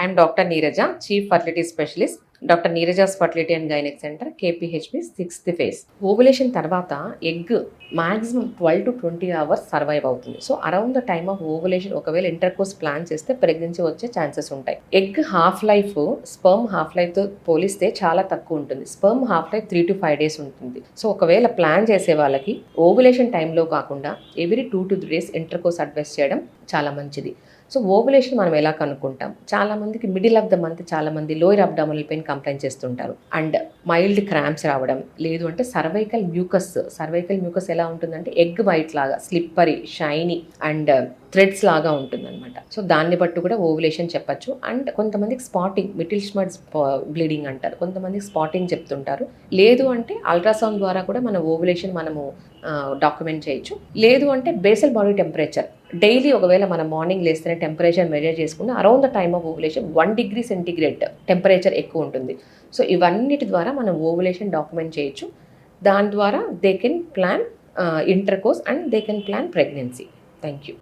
I'm doctor Neeraja chief fertility specialist doctor Neeraja's fertility and gynaec centre KPHB sixth phase. Ovulation తర్వాత egg maximum twelve to twenty hours survive అవుతుంది. So around the time of ovulation ఒకవేళ intercourse plan చేస్తే pregnancy వచ్చే chances ఉంటాయి. Egg half life sperm half లైఫ్తో పోలిస్తే చాలా తక్కువ ఉంటుంది. Sperm half life three to five days ఉంటుంది. సో ఒకవేళ ప్లాన్ చేసే వాళ్ళకి ఓవులేషన్ టైంలో కాకుండా every two to three days intercourse advise చేయడం చాలా మంచిది. సో ఓవులేషన్ మనం ఎలా కనుక్కుంటాం? చాలామందికి మిడిల్ ఆఫ్ ద మంత్ చాలా మంది లోయర్ అబ్డామినల్ పెయిన్ కంప్లైంట్ చేస్తుంటారు. అండ్ మైల్డ్ క్రాంప్స్ రావడం లేదు అంటే సర్వైకల్ మ్యూకస్ సర్వైకల్ మ్యూకస్ ఎలా ఉంటుందంటే ఎగ్ వైట్ లాగా స్లిప్పరీ షైనీ అండ్ థ్రెడ్స్ లాగా ఉంటుందన్నమాట. సో దాన్ని బట్టి కూడా ఓవులేషన్ చెప్పచ్చు. అండ్ కొంతమందికి స్పాటింగ్ మిటిల్ స్మర్ట్స్ బ్లీడింగ్ అంటారు. కొంతమందికి స్పాటింగ్ చెప్తుంటారు. లేదు అంటే అల్ట్రాసౌండ్ ద్వారా కూడా మన ఓవులేషన్ మనము డాక్యుమెంట్ చేయొచ్చు. లేదు అంటే బేసల్ బాడీ టెంపరేచర్. డైలీ ఒకవేళ మనం మార్నింగ్ లేస్తేనే టెంపరేచర్ మెజర్ చేసుకుని around the time of ovulation one degree centigrade temperature ఎక్కువ ఉంటుంది. సో ఇవన్నిటి ద్వారా మనం ఓవులేషన్ డాక్యుమెంట్ చేయొచ్చు. దాని ద్వారా they can plan intercourse and they can plan pregnancy. Thank you